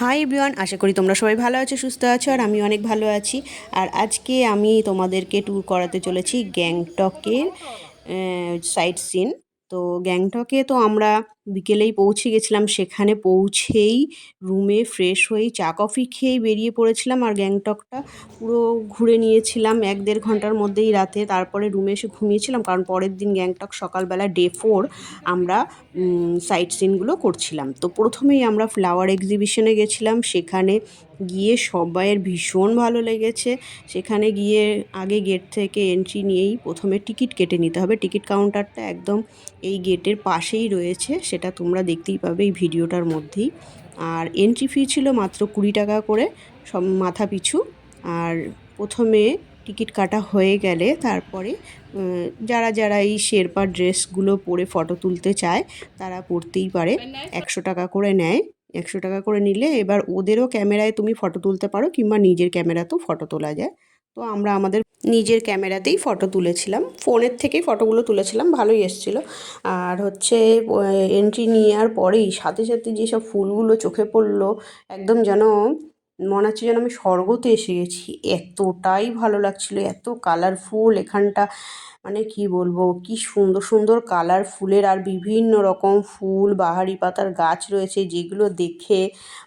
Hi everyone আশা করি তোমরা সবাই ভালো আছো, সুস্থ আছো, আর আমি অনেক ভালো আছি। আর আজকে আমি তোমাদেরকে ট্যুর করাতে চলেছি গ্যাংটকের সাইট সিন তো গ্যাংটকে তো আমরা বিকেলেই পৌঁছে গেছিলাম। সেখানে পৌঁছেই রুমে ফ্রেশ হয়েই চা, কফি খেয়েই বেরিয়ে পড়েছিলাম আর গ্যাংটকটা পুরো ঘুরে নিয়েছিলাম এক দেড় ঘণ্টার মধ্যেই রাতে। তারপরে রুমে এসে ঘুমিয়েছিলাম কারণ পরের দিন গ্যাংটক সকালবেলা ডে ফোর আমরা সাইট সিনগুলো করছিলাম। তো প্রথমেই আমরা ফ্লাওয়ার এক্সিবিশনে গেছিলাম। সেখানে গিয়ে সবাইয়ের ভীষণ ভালো লেগেছে। সেখানে গিয়ে আগে গেট থেকে এন্ট্রি নিয়েই প্রথমে টিকিট কেটে নিতে হবে। টিকিট কাউন্টারটা একদম এই গেটের পাশেই রয়েছে সেটা তোমরা দেখতেই পাবে এই ভিডিওটার মধ্যেই। আর এন্ট্রি ফি ছিল মাত্র কুড়ি টাকা করে সব মাথা পিছু। আর প্রথমে টিকিট কাটা হয়ে গেলে তারপরে যারা যারা এই শেরপা ড্রেসগুলো পরে ফটো তুলতে চায় তারা পরতেই পারে। একশো টাকা করে নেয়। একশো টাকা করে নিলে এবার ওদেরও ক্যামেরায় তুমি ফটো তুলতে পারো কিংবা নিজের ক্যামেরাতেও ফটো তোলা যায়। তো আমরা আমাদের নিজের ক্যামেরাতেই ফটো তুলেছিলাম। ফোনের থেকেই ফটোগুলো তুলেছিলাম, ভালোই এসছিল। আর হচ্ছে এন্ট্রি নেওয়ার পরেই সাথে সাথে যেসব ফুলগুলো চোখে পড়ল, একদম যেন মনে হচ্ছে যেন আমি স্বর্গতে এসে গেছি। এতটাই ভালো লাগছিল, এত কালারফুল এখানটা। মানে কি বলব, কি সুন্দর সুন্দর কালার ফুলের আর বিভিন্ন রকম ফুল, বাহারি পাতার গাছ রয়েছে যেগুলো দেখে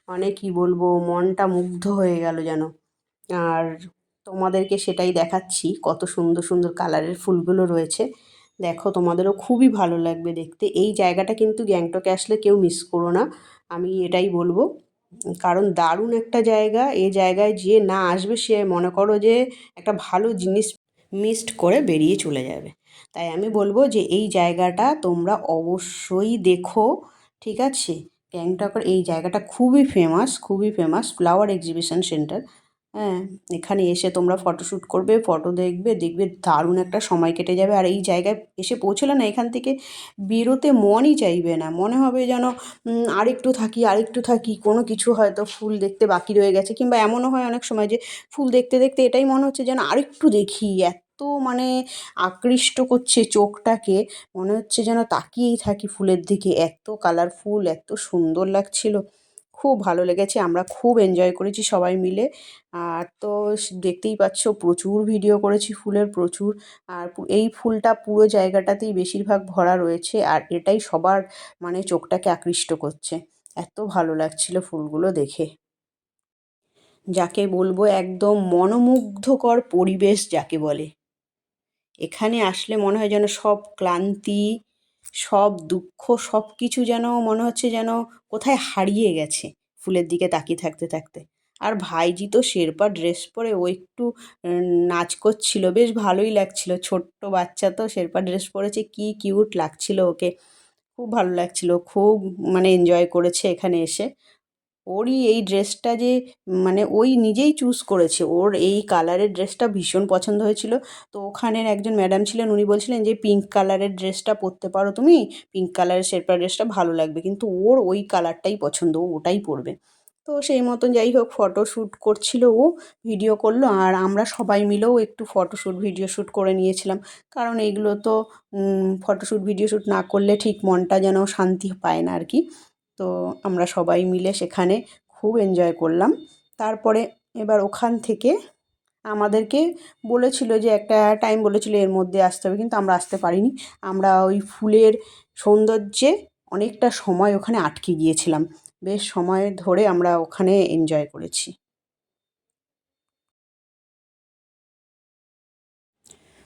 মানে কি বলব, মনটা মুগ্ধ হয়ে গেল যেন। আর তোমাদেরকে সেটাই দেখাচ্ছি, কত সুন্দর সুন্দর কালারের ফুলগুলো রয়েছে। দেখো, তোমাদেরও খুবই ভালো লাগবে দেখতে। এই জায়গাটা কিন্তু গ্যাংটকে আসলে কেউ মিস করো না। আমি এটাই বলব। কারণ দারুণ একটা জায়গা। এ জায়গায় যে না আসবে সে মনে করো যে একটা ভালো জিনিস মিসড করে বেরিয়ে চলে যাবে। তাই আমি বলব যে এই জায়গাটা তোমরা অবশ্যই দেখো, ঠিক আছে? গ্যাংটকের এই জায়গাটা খুবই ফেমাস খুবই ফেমাস ফ্লাওয়ার এক্সিবিশন সেন্টার হ্যাঁ এখানে এসে তোমরা ফটোশ্যুট করবে ফটো দেখবে দেখবে দারুণ একটা সময় কেটে যাবে। আর এই জায়গায় এসে পৌঁছলে না, এখান থেকে বেরোতে মনই চাইবে না। মনে হবে যেন আরেকটু থাকি আরেকটু থাকি, কোনো কিছু হয়তো ফুল দেখতে বাকি রয়ে গেছে। কিংবা এমনও হয় অনেক সময় যে, ফুল দেখতে দেখতে এটাই মনে হচ্ছে যেন আরেকটু দেখি। এত মানে আকৃষ্ট করছে চোখটাকে, মনে হচ্ছে যেন তাকিয়েই থাকি ফুলের দিকে। এত কালারফুল এত সুন্দর লাগছিল। খুব ভালো লেগেছে, আমরা খুব এনজয় করেছি সবাই মিলে। আর তো দেখতেই পাচ্ছ প্রচুর ভিডিও করেছি ফুলের, প্রচুর। আর এই ফুলটা পুরো জায়গাটাতেই বেশিরভাগ ভরা রয়েছে আর এটাই সবার মানে চোখটাকে আকৃষ্ট করছে। এত ভালো লাগছিল ফুলগুলো দেখে। যাকে বলব একদম মনোমুগ্ধকর পরিবেশ যাকে বলে। এখানে আসলে মনে হয় যেন সব ক্লান্তি সব দুঃখ, সব কিছু যেন মনে হচ্ছে যেন কোথায় হারিয়ে গেছে ফুলের দিকে তাকিয়ে থাকতে থাকতে। আর ভাইজি তো শেরপা ড্রেস পরে ও একটু নাচ করছিল, বেশ ভালোই লাগছিল। ছোট্ট বাচ্চা তো শেরপা ড্রেস পরেছে, কি কিউট লাগছিল ওকে। খুব ভালো লাগছিল, খুব মানে এনজয় করেছে এখানে এসে। ওরই এই ড্রেসটা যে মানে ওই নিজেই চুজ করেছে। ওর এই কালারের ড্রেসটা ভীষণ পছন্দ হয়েছিল। তো ওখানের একজন ম্যাডাম ছিলেন, উনি বলছিলেন যে, পিঙ্ক কালারের ড্রেসটা পরতে পারো তুমি, পিঙ্ক কালারের শেরপা ড্রেসটা ভালো লাগবে। কিন্তু ওর ওই কালারটাই পছন্দ ওটাই পরবে। তো সেই মতন যাই হোক, ফটোশ্যুট করছিল ও, ভিডিও করল। আর আমরা সবাই মিলেও একটু ফটোশ্যুট, ভিডিও শ্যুট করে নিয়েছিলাম। কারণ এইগুলো তো ফটোশ্যুট, ভিডিও শ্যুট না করলে ঠিক মনটা যেন শান্তি পায় না আর কি। তো আমরা সবাই মিলে সেখানে খুব এনজয় করলাম। তারপরে এবার ওখান থেকে আমাদেরকে বলেছিল যে একটা টাইম বলেছিল এর মধ্যে আসতে হবে, কিন্তু আমরা আসতে পারিনি। আমরা ওই ফুলের সৌন্দর্যে অনেকটা সময় ওখানে আটকে গিয়েছিলাম। বেশ সময় ধরে আমরা ওখানে এনজয় করেছি।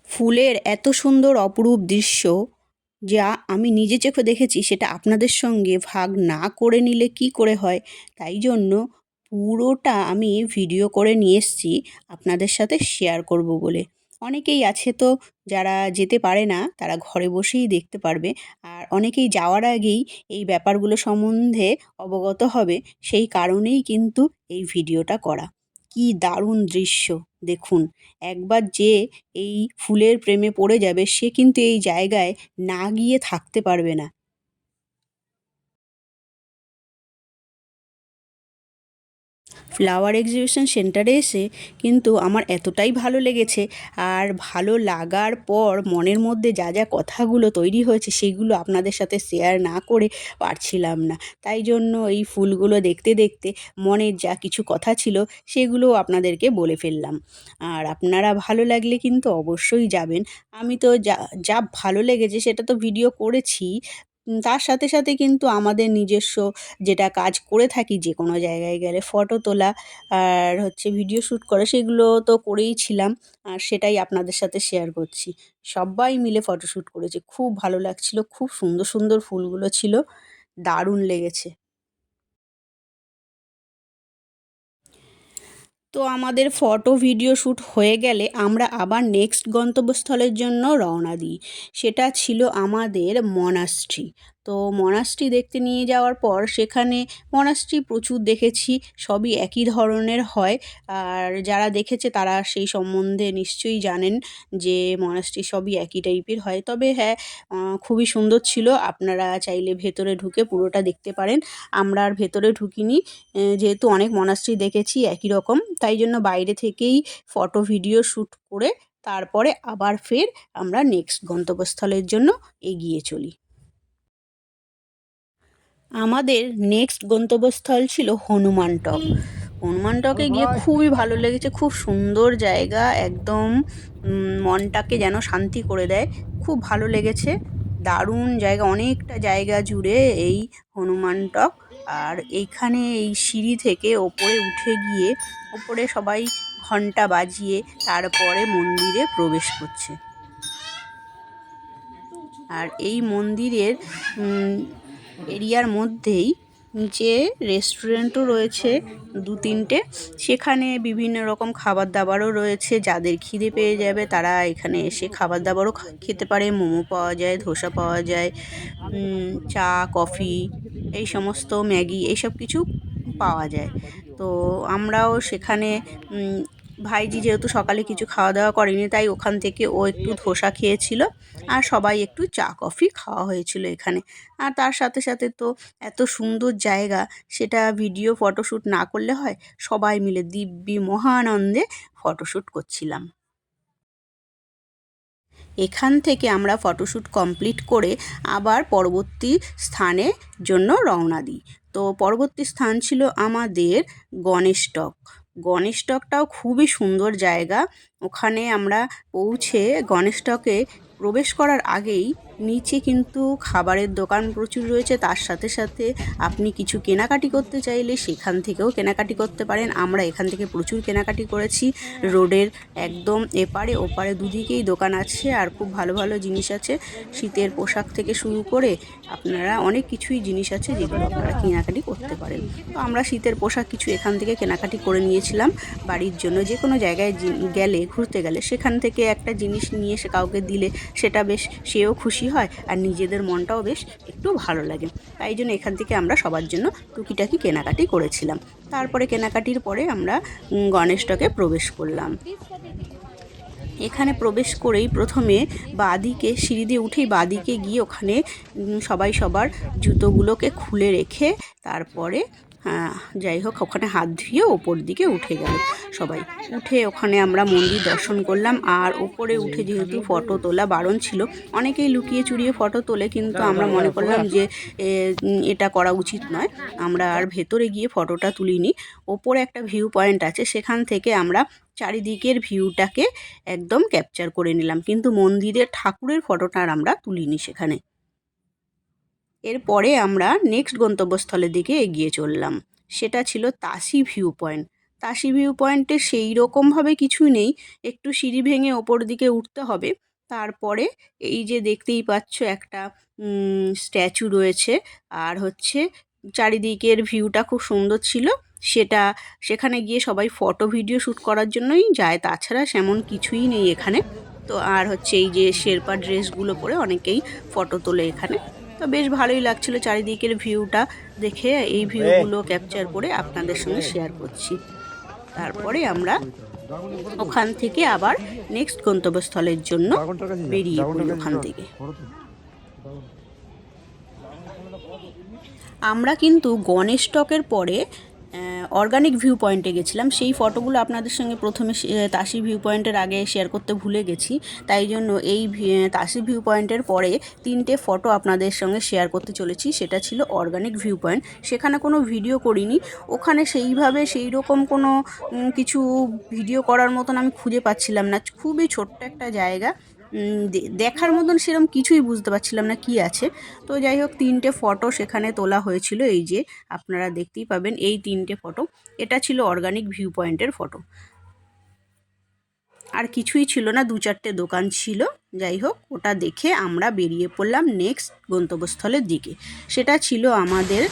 ফুলের এত সুন্দর অপরূপ দৃশ্য যা আমি নিজে চোখে দেখেছি, সেটা আপনাদের সঙ্গে ভাগ না করে নিলে কি করে হয়? তাই জন্য পুরোটা আমি ভিডিও করে নিয়ে এসেছি, আপনাদের সাথে শেয়ার করব বলে। অনেকেই আছে তো, যারা যেতে পারে না, তারা ঘরে বসেই দেখতে পারবে। আর অনেকেই যাওয়ার আগেই এই ব্যাপারগুলো সম্বন্ধে অবগত হবে, সেই কারণেই কিন্তু এই ভিডিওটা করা। কি দারুণ দৃশ্য, দেখুন। একবার যে এই ফুলের প্রেমে পড়ে যাবে, সে কিন্তু এই জায়গায় না গিয়ে থাকতে পারবে না। ফ্লাওয়ার এক্সিবিশন সেন্টারে এসে কিন্তু আমার এতটাই ভালো লেগেছে। আর ভালো লাগার পর মনের মধ্যে যা যা কথাগুলো তৈরি হয়েছে সেগুলো আপনাদের সাথে শেয়ার না করে পারছিলাম না। তাই জন্য এই ফুলগুলো দেখতে দেখতে মনের যা কিছু কথা ছিল সেগুলো আপনাদেরকে বলে ফেললাম। আর আপনারা ভালো লাগলে কিন্তু অবশ্যই যাবেন। আমি তো যা যা ভালো লেগেছে সেটা তো ভিডিও করেছি। তার সাথে সাথে কিন্তু আমাদের নিজস্ব যেটা কাজ করে থাকি যে কোনো জায়গায় গেলে ফটো তোলা আর হচ্ছে ভিডিও শ্যুট করা, সেগুলো তো করেই ছিলাম আর সেটাই আপনাদের সাথে শেয়ার করছি। সবাই মিলে ফটো শ্যুট করেছি, খুব ভালো লাগছিল, খুব সুন্দর সুন্দর ফুলগুলো ছিল, দারুণ লেগেছে। তো আমাদের ফটো ভিডিও শ্যুট হয়ে গেলে আমরা আবার নেক্সট গন্তব্যস্থলের জন্য রওনা দিই। সেটা ছিল আমাদের মনাস্ট্রি তো মনাস্ট্রি দেখতে নিয়ে যাওয়ার পর সেখানে মনাস্ট্রি প্রচুর দেখেছি, সবই একই ধরনের হয়। আর যারা দেখেছে তারা সেই সম্বন্ধে নিশ্চয়ই জানেন যে মনাস্ট্রি সবই একই টাইপের হয়। তবে হ্যাঁ খুবই সুন্দর ছিল। আপনারা চাইলে ভেতরে ঢুকে পুরোটা দেখতে পারেন। আমরা আর ভেতরে ঢুকিনি। যেহেতু অনেক মনাস্ট্রি দেখেছি একই রকম, তাই জন্য বাইরে থেকেই ফটো, ভিডিও শ্যুট করে তারপরে আবার ফের আমরা নেক্সট গন্তব্যস্থলের জন্য এগিয়ে চলি। আমাদের নেক্সট গন্তব্যস্থল ছিল হনুমান টক। হনুমান টকে গিয়ে খুবই ভালো লেগেছে খুব সুন্দর জায়গা একদম মনটাকে যেন শান্তি করে দেয়। খুব ভালো লেগেছে দারুণ জায়গা অনেকটা জায়গা জুড়ে এই হনুমান টক। আর এইখানে এই সিঁড়ি থেকে ওপরে উঠে গিয়ে ওপরে সবাই ঘণ্টা বাজিয়ে তারপরে মন্দিরে প্রবেশ করছে। আর এই মন্দিরের এরিয়ার মধ্যেই যে রেস্টুরেন্টও রয়েছে দু তিনটে, সেখানে বিভিন্ন রকম খাবার দাবারও রয়েছে। যাদের খিদে পেয়ে যাবে তারা এখানে এসে খাবার দাবারও খেতে পারে। মোমো পাওয়া যায়, ধোসা পাওয়া যায় চা, কফি, এই সমস্ত ম্যাগি, এইসব কিছু পাওয়া যায়। তো আমরাও সেখানে ভাইজি যেহেতু সকালে কিছু খাওয়া দাওয়া করেনি, তাই ওখান থেকে ও একটু ধোসা খেয়েছিল আর সবাই একটু চা, কফি খাওয়া হয়েছিল এখানে। আর তার সাথে সাথে তো এত সুন্দর জায়গা, সেটা ভিডিও ফটোশ্যুট না করলে হয়, সবাই মিলে দিব্যি মহানন্দে ফটোশ্যুট করছিলাম। এখান থেকে আমরা ফটোশ্যুট কমপ্লিট করে আবার পরবর্তী স্থানের জন্য রওনা দিই। তো পরবর্তী স্থান ছিল আমাদের গণেশটক গণেশটকটাও খুবই সুন্দর জায়গা। ওখানে আমরা পৌঁছে গণেশটকে প্রবেশ করার আগেই নিচে কিন্তু খাবারের দোকান প্রচুর রয়েছে। তার সাথে সাথে আপনি কিছু কেনাকাটি করতে চাইলে সেখান থেকেও কেনাকাটি করতে পারেন। আমরা এখান থেকে প্রচুর কেনাকাটি করেছি। রোডের একদম এপারে ওপারে দুদিকেই দোকান আছে আর খুব ভালো ভালো জিনিস আছে। শীতের পোশাক থেকে শুরু করে আপনারা অনেক কিছুই জিনিস আছে যেগুলো আপনারা কেনাকাটি করতে পারেন। তো আমরা শীতের পোশাক কিছু এখান থেকে কেনাকাটি করে নিয়েছিলাম। বাড়ির জন্য যে কোনো জায়গায় গেলে ঘুরতে গেলে সেখান থেকে একটা জিনিস নিয়ে সে কাউকে দিলে সেটা বেশ সেও খুশি হয় আর নিজেদের মনটাও বেশ একটু ভালো লাগে। তাই জন্য এখান থেকে আমরা সবার জন্য টুকিটাকি কেনাকাটি করেছিলাম। তারপরে কেনাকাটির পরে আমরা গণেশটাকে প্রবেশ করলাম। এখানে প্রবেশ করেই প্রথমে বাদিকে, সিঁড়ি দিয়ে উঠেই বাদিকে গিয়ে ওখানে সবাই সবার জুতোগুলোকে খুলে রেখে তারপরে যাই হোক, ওখানে হাত ধুয়ে ওপর দিকে উঠে গেল সবাই। উঠে ওখানে আমরা মন্দির দর্শন করলাম, আর ওপরে উঠে যেহেতু ফটো তোলা বারণ ছিল, অনেকেই লুকিয়ে চুরিয়ে ফটো তোলে, কিন্তু আমরা মনে করলাম যে এটা করা উচিত নয়। আমরা আর ভেতরে গিয়ে ফটোটা তুলিনি। ওপরে একটা ভিউ পয়েন্ট আছে, সেখান থেকে আমরা চারিদিকের ভিউটাকে একদম ক্যাপচার করে নিলাম, কিন্তু মন্দিরের ঠাকুরের ফটোটা আর আমরা তুলিনি সেখানে। এরপরে আমরা নেক্সট গন্তব্যস্থলের দিকে এগিয়ে চললাম। সেটা ছিল Tashi view point Tashi view পয়েন্টে সেই রকমভাবে কিছু নেই। একটু সিঁড়ি ভেঙে ওপর দিকে উঠতে হবে। তারপরে এই যে দেখতেই পাচ্ছ একটা স্ট্যাচু রয়েছে। আর হচ্ছে চারিদিকের ভিউটা খুব সুন্দর ছিল। সেটা, সেখানে গিয়ে সবাই ফটো ভিডিও শ্যুট করার জন্যই যায়। তাছাড়া সেমন কিছুই নেই এখানে। তো আর হচ্ছে এই যে শেরপা ড্রেসগুলো পরে অনেকেই ফটো তোলে এখানে। তো বেশ ভালোই লাগছিল চারিদিকের ভিউটা দেখে, এই ভিউগুলো ক্যাপচার করে আপনাদের সঙ্গে শেয়ার করছি। তারপরে আমরা ওখান থেকে আবার নেক্সট গন্তব্যস্থলের জন্য বেরিয়ে পড়ি ওখান থেকে। আমরা কিন্তু গণেশ টকের পরে অর্গানিক ভিউ পয়েন্টে গেছিলাম। সেই ফটোগুলো আপনাদের সঙ্গে প্রথমে তাসি ভিউ পয়েন্টের আগে শেয়ার করতে ভুলে গেছি। তাই জন্য এই তাসি ভিউ পয়েন্টের পরে তিনটে ফটো আপনাদের সঙ্গে শেয়ার করতে চলেছি। সেটা ছিল অর্গানিক ভিউ পয়েন্ট সেখানে কোনো ভিডিও করিনি। ওখানে সেইভাবে সেই রকম কোনো কিছু ভিডিও করার মতন আমি খুঁজে পাচ্ছিলাম না। খুবই ছোট্ট একটা জায়গা। দেখার মতন সেরকম কিছুই বুঝতে পারছিলাম না কি আছে। তো যাই হোক, তিনটে ফটো সেখানে তোলা হয়েছিল। এই যে আপনারা দেখতেই পাবেন এই তিনটে ফটো। এটা ছিল অর্গানিক ভিউ পয়েন্টের ফটো। আর কিছুই ছিল না, দু চারটে দোকান ছিল। যাই হোক, ওটা দেখে আমরা বেরিয়ে পড়লাম নেক্সট গন্তব্যস্থলের দিকে। সেটা ছিল আমাদের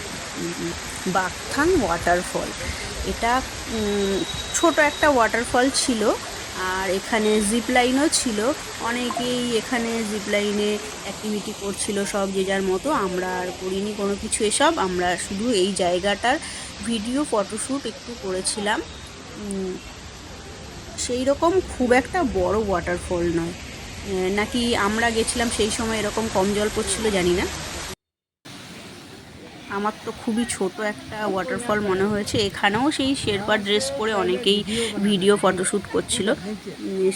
বাকথাং ওয়াটারফল। এটা ছোট একটা ওয়াটারফল ছিল। আর এখানে জিপ লাইনও ছিল। অনেকেই এখানে জিপ লাইনে অ্যাক্টিভিটি করছিল সব যে যার মতো। আমরা আর করিনি কোনো কিছু এসব। আমরা শুধু এই জায়গাটার ভিডিও ফটোশ্যুট একটু করেছিলাম। সেই রকম খুব একটা বড় ওয়াটারফল নয়। নাকি আমরা গেছিলাম সেই সময় এরকম কম জল পড়ছিল জানি না। আমার তো খুবই ছোট একটা ওয়াটারফল মনে হয়েছে। এখানেও সেই শেরপা ড্রেস পরে অনেকেই ভিডিও ফটোশ্যুট করছিল।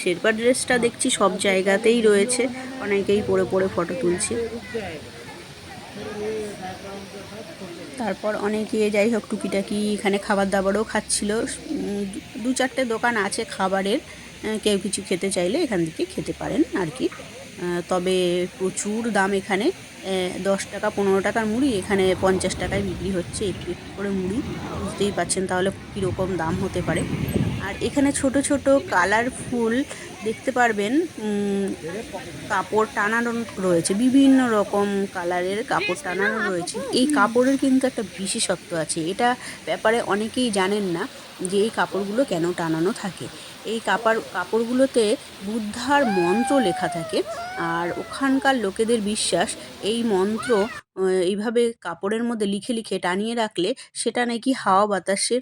শেরপা ড্রেসটা দেখছি সব জায়গাতেই রয়েছে। অনেকেই পরে পরে ফটো তুলছে। তারপর অনেকে যাই হোক টুকিটাকি এখানে খাবার দাবারও খাচ্ছিল। দু চারটে দোকান আছে খাবারের। কেউ কিছু খেতে চাইলে এখান থেকে খেতে পারেন আর কি। তবে প্রচুর দাম এখানে। দশ টাকা, পনেরো টাকার মুড়ি, এখানে পঞ্চাশ টাকায় বিক্রি হচ্ছে। একটু একটু করে মুড়ি, বুঝতেই পাচ্ছেন তাহলে কীরকম দাম হতে পারে। আর এখানে ছোট ছোট কালারফুল দেখতে পারবেন। কাপড় টানানো রয়েছে, বিভিন্ন রকম কালারের কাপড় টানানো রয়েছে। এই কাপড়ের কিন্তু একটা বিশেষত্ব আছে। এটা ব্যাপারে অনেকেই জানেন না। যে এই কাপড়গুলো কেন টানানো থাকে। এই কাপড় কাপড়গুলোতে বুদ্ধার মন্ত্র লেখা থাকে। আর ওখানকার লোকেদের বিশ্বাস, এই মন্ত্র এইভাবে কাপড়ের মধ্যে লিখে লিখে টানিয়ে রাখলে সেটা নাকি হাওয়া বাতাসে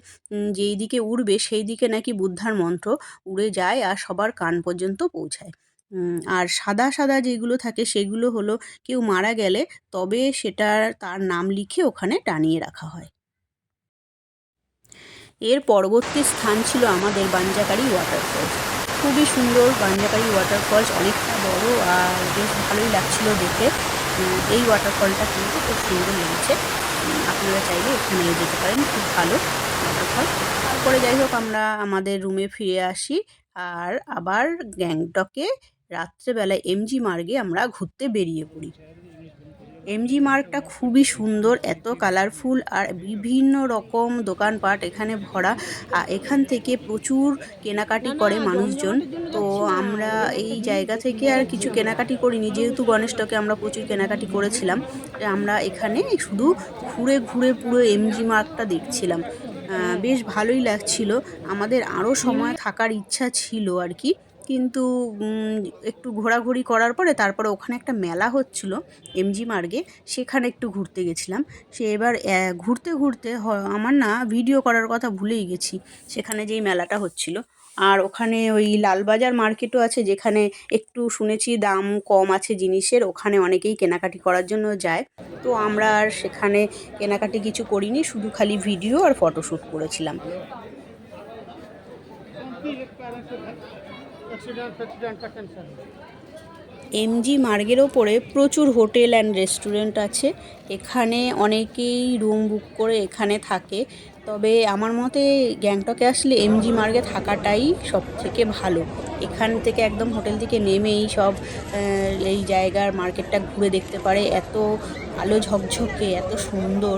যেই দিকে উড়বে সেই দিকে নাকি বুদ্ধার মন্ত্র উড়ে যায় আর সবার কান পর্যন্ত পৌঁছায়। আর সাদা সাদা যেগুলো থাকে সেগুলো হলো কেউ মারা গেলে তবে সেটার, তার নাম লিখে ওখানে টানিয়ে রাখা হয়। এর পরবর্তী স্থান ছিল আমাদের বাঞ্জাকারি ওয়াটারফলস খুবই সুন্দর বাঞ্জাকারি ওয়াটারফলস অনেকটা বড়, আর বেশ ভালোই লাগছিল দেখে এই ওয়াটারফলটা কিন্তু খুব সুন্দর লেগেছে। আপনারা চাইলে এখানে যেতে পারেন, খুব ভালো ওয়াটারফল তারপরে যাই হোক, আমরা আমাদের রুমে ফিরে আসি, আর আবার গ্যাংটকে রাত্রেবেলায় এমজি মার্গে আমরা ঘুরতে বেরিয়ে পড়ি। এমজি মার্গটা খুবই সুন্দর, এত কালারফুল আর বিভিন্ন রকম দোকানপাট এখানে ভরা। এখান থেকে প্রচুর কেনাকাটি করে মানুষজন। তো আমরা এই জায়গা থেকে আর কিছু কেনাকাটি করিনি, যেহেতু গণেশটাকে আমরা প্রচুর কেনাকাটি করেছিলাম। আমরা এখানে শুধু ঘুরে ঘুরে পুরো এমজি মার্গটা দেখছিলাম। বেশ ভালোই লাগছিল। আমাদের আরও সময় থাকার ইচ্ছা ছিল আর কি। কিন্তু একটু ঘোরাঘুরি করার পরে তারপরে ওখানে একটা মেলা হচ্ছিল, এমজি মার্গে, সেখানে একটু ঘুরতে গেছিলাম। সে এবার ঘুরতে ঘুরতে আমার না ভিডিও করার কথা ভুলেই গেছি, সেখানে যেই মেলাটা হচ্ছিল। আর ওখানে ওই লালবাজার মার্কেটও আছে, যেখানে একটু শুনেছি দাম কম আছে জিনিসের, ওখানে অনেকেই কেনাকাটি করার জন্য যায়। তো আমরা আর সেখানে কেনাকাটি কিছু করিনি, শুধু খালি ভিডিও আর ফটোশ্যুট করেছিলাম। এমজি মার্গের ওপরে প্রচুর হোটেল অ্যান্ড রেস্টুরেন্ট আছে। এখানে অনেকেই রুম বুক করে এখানে থাকে। তবে আমার মতে গ্যাংটকে আসলে এম জি মার্গে থাকাটাই সবথেকে ভালো। এখান থেকে একদম হোটেল থেকে নেমেই সব এই জায়গার মার্কেটটা ঘুরে দেখতে পারে। এত আলো ঝকঝকে, এত সুন্দর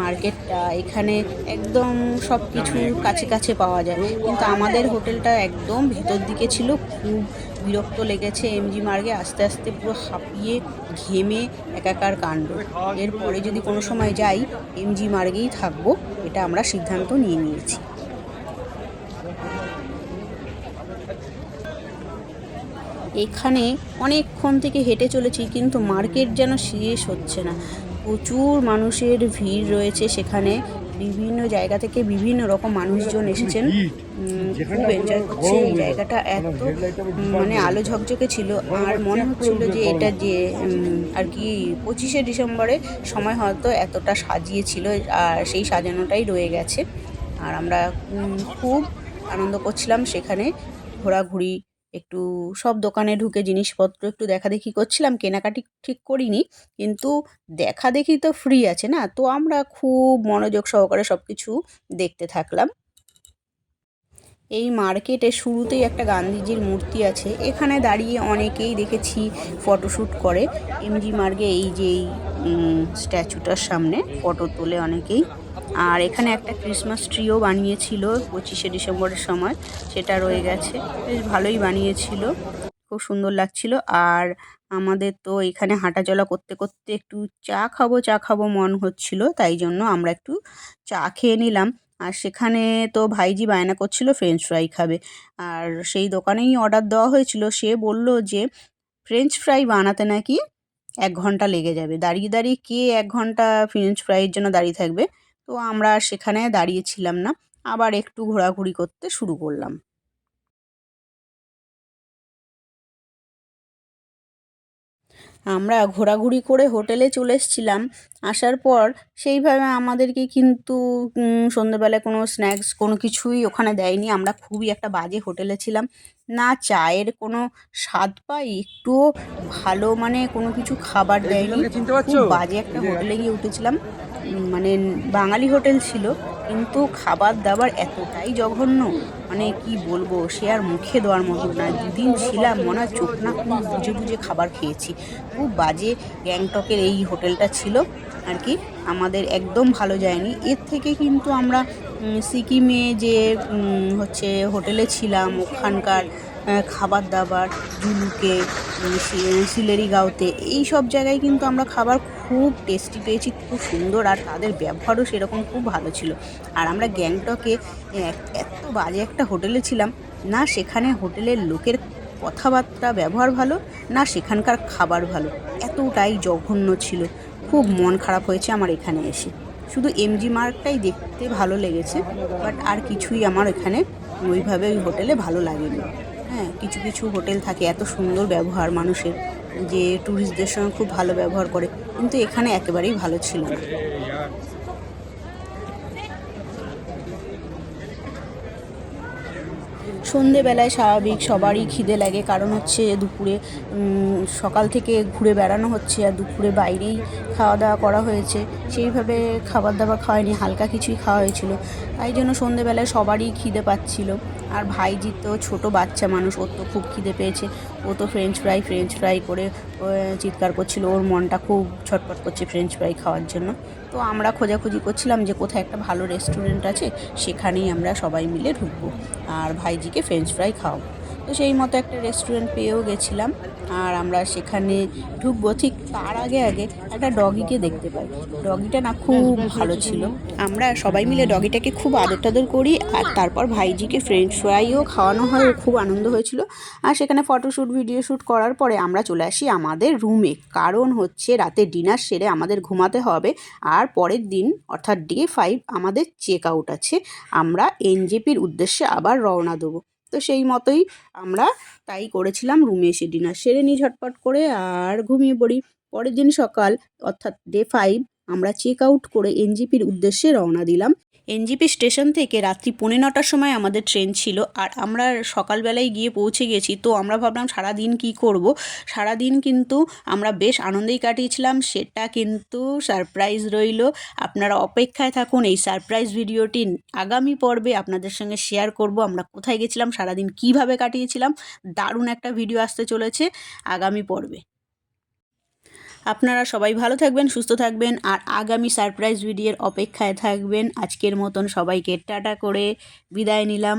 মার্কেটটা। এখানে একদম সব কিছু কাছে কাছে পাওয়া যায়। কিন্তু আমাদের হোটেলটা একদম ভেতর দিকে ছিল, খুব বিরক্ত লেগেছে এমজি মার্গে। আস্তে আস্তে পুরো হাঁপিয়ে, ঘেমে, একাকার কাণ্ড। এরপরে যদি কোনো সময় যাই, এমজি মার্গেই থাকব, এটা আমরা সিদ্ধান্ত নিয়ে নিয়েছি। এখানে অনেকক্ষণ থেকে হেঁটে চলেছি কিন্তু মার্কেট যেন শেষ হচ্ছে না। প্রচুর মানুষের ভিড় রয়েছে সেখানে। বিভিন্ন জায়গা থেকে বিভিন্ন রকম মানুষজন এসেছেন। খুব এনজয় করছে। এই জায়গাটা এত মানে আলো ঝকঝকে ছিল। আর মনে হচ্ছিল যে এটা যে আর কি পঁচিশে ডিসেম্বরে সময় হয়তো এতটা সাজিয়েছিল আর সেই সাজানোটাই রয়ে গেছে। আর আমরা খুব আনন্দ করছিলাম সেখানে ঘোরাঘুরি একটু সব দোকানে ঢুকে জিনিসপত্র একটু দেখাদেখি করছিলাম, কেনাকাটি ঠিক করিনি, কিন্তু দেখা দেখি তো ফ্রি আছে না? তো আমরা খুব মনোযোগ সহকারে সব কিছু দেখতে থাকলাম। এই মার্কেটে শুরুতেই একটা গান্ধীজির মূর্তি আছে। এখানে দাঁড়িয়ে অনেকেই দেখেছি ফটোশ্যুট করে। এমজি মার্গে এই যে এই স্ট্যাচুটার সামনে ফটো তোলে অনেকেই। আর এখানে একটা ক্রিসমাস ট্রিও বানিয়েছিল পঁচিশে ডিসেম্বরের সময়। সেটা রয়ে গেছে। বেশ ভালোই বানিয়েছিল। খুব সুন্দর লাগছিল। আর আমাদের তো এখানে হাঁটাচলা করতে করতে একটু চা খাব চা খাব মন হচ্ছিল। তাই জন্য আমরা একটু চা খেয়ে নিলাম। আর সেখানে তো ভাইজি বায়না করছিল ফ্রেঞ্চ ফ্রাই খাবে। আর সেই দোকানেই অর্ডার দেওয়া হয়েছিল, সে বলল যে ফ্রেঞ্চ ফ্রাই বানাতে নাকি এক ঘণ্টা লেগে যাবে। দাঁড়িয়ে দাঁড়িয়ে কে এক ঘণ্টা ফ্রেঞ্চ ফ্রাইয়ের জন্য দাঁড়িয়ে থাকবে? তো আমরা সেখানে দাঁড়িয়েছিলাম না। আবার একটু ঘোরাঘুরি করতে শুরু করলাম। আমরা ঘোরাঘুরি করে হোটেলে চলে এসেছিলাম। আসার পর সেইভাবে আমাদেরকে কিন্তু উম, সন্ধেবেলায় কোনো স্ন্যাক্স কোনো কিছুই ওখানে দেয়নি। আমরা খুবই একটা বাজে হোটেলে ছিলাম। না চায়ের কোনো স্বাদ পাই একটুও ভালো মানে কোনো কিছু খাবার দেয়নি। বাজে একটা হোটেলে গিয়ে উঠেছিলাম। মানে বাঙালি হোটেল ছিল। কিন্তু খাবার দাবার এতটাই জঘন্য। মানে কি বলব, সে আর মুখে দেওয়ার মতো না। দুদিন ছিলাম, মনে হয় চোখ না খুব বুঝে বুঝে খাবার খেয়েছি। খুব বাজে গ্যাংটকের এই হোটেলটা ছিল। আর কি, আমাদের একদম ভালো যায়নি। এর থেকে কিন্তু আমরা সিকিমে যে হচ্ছে হোটেলে ছিলাম, ওখানকার খাবার দাবার জুলুকে উম, সি- সিলেরিগাঁওতে এই সব জায়গায় কিন্তু আমরা খাবার খুব টেস্টি পেয়েছি খুব সুন্দর আর তাদের ব্যবহারও সেরকম খুব ভালো ছিল। আর আমরা গ্যাংটকে এত বাজে একটা হোটেলে ছিলাম না সেখানে হোটেলের লোকের কথাবার্তা ব্যবহার ভালো না সেখানকার খাবার ভালো। এতটাই জঘন্য ছিল খুব মন খারাপ হয়েছে আমার এখানে এসে। শুধু এমজি মার্কটাই দেখতে ভালো লেগেছে বাট আর কিছুই আমার এখানে ওইভাবে ওই হোটেলে ভালো লাগেনি। হ্যাঁ কিছু কিছু হোটেল থাকে, এত সুন্দর ব্যবহার মানুষের, যে ট্যুরিস্টদের সঙ্গে খুব ভালো ব্যবহার করে, কিন্তু এখানে একেবারেই ভালো ছিল না। সন্ধেবেলায় স্বাভাবিক, সবারই খিদে লাগে, কারণ হচ্ছে দুপুরে সকাল থেকে ঘুরে বেড়ানো হচ্ছে, আর দুপুরে বাইরেই খাওয়া দাওয়া করা হয়েছে। সেইভাবে খাবার দাবার খাওয়ায়নি হালকা কিছুই খাওয়া হয়েছিল। তাই জন্য সন্ধেবেলায় সবারই খিদে পাচ্ছিল। আর ভাইজি তো ছোটো বাচ্চা মানুষ, ওর তো খুব খিদে পেয়েছে। ও তো ফ্রেঞ্চ ফ্রাই ফ্রেঞ্চ ফ্রাই করে চিৎকার করছিল, ওর মনটা খুব ছটপট করছে ফ্রেঞ্চ ফ্রাই খাওয়ার জন্য। তো আমরা খোঁজাখুঁজি করছিলাম যে কোথায় একটা ভালো রেস্টুরেন্ট আছে, সেখানেই আমরা সবাই মিলে ঢুকবো। আর ভাইজিকে ফ্রেঞ্চ ফ্রাই খাওয়াবো। তো সেই মতো একটা রেস্টুরেন্ট পেয়েও গেছিলাম। আর আমরা সেখানে ঢুকবো ঠিক তার আগে আগে একটা ডগিকে দেখতে পাই। ডগিটা না খুব ভালো ছিল। আমরা সবাই মিলে ডগিটাকে খুব আদর টাদর করি আর তারপর ভাইজিকে ফ্রেঞ্চ ফ্রাইও খাওয়ানো হয়। খুব আনন্দ হয়েছিল। আর সেখানে ফটোশ্যুট ভিডিও শ্যুট করার পরে আমরা চলে আসি আমাদের রুমে কারণ হচ্ছে রাতে ডিনার সেরে আমাদের ঘুমাতে হবে। আর পরের দিন অর্থাৎ ডে ফাইভ আমাদের চেক আউট আছে। আমরা এনজেপির উদ্দেশ্যে আবার রওনা দেবো। তো সেই মতোই আমরা তাই করেছিলাম। রুমে এসে ডিনার সেরে নিই ঝটপট করে আর ঘুমিয়ে পড়ি। পরের দিন সকাল, অর্থাৎ ডে ফাইভ আমরা চেক আউট করে এনজিপির উদ্দেশ্যে রওনা দিলাম। এনজিপি স্টেশন থেকে রাত্রি পৌনে নটার সময় আমাদের ট্রেন ছিল আর আমরা সকালবেলায় গিয়ে পৌঁছে গেছি। তো আমরা ভাবলাম সারাদিন কি করব? সারাদিন কিন্তু আমরা বেশ আনন্দেই কাটিয়েছিলাম। সেটা কিন্তু সারপ্রাইজ রইল। আপনারা অপেক্ষায় থাকুন, এই সারপ্রাইজ ভিডিওটি আগামী পর্বে আপনাদের সঙ্গে শেয়ার করব। আমরা কোথায় গেছিলাম, সারাদিন কীভাবে কাটিয়েছিলাম, দারুণ একটা ভিডিও আসতে চলেছে আগামী পর্বে। আপনারা সবাই ভালো থাকবেন, সুস্থ থাকবেন আর আগামী সারপ্রাইজ ভিডিওর অপেক্ষায় থাকবেন। আজকের মতন সবাইকে টাটা করে বিদায় নিলাম।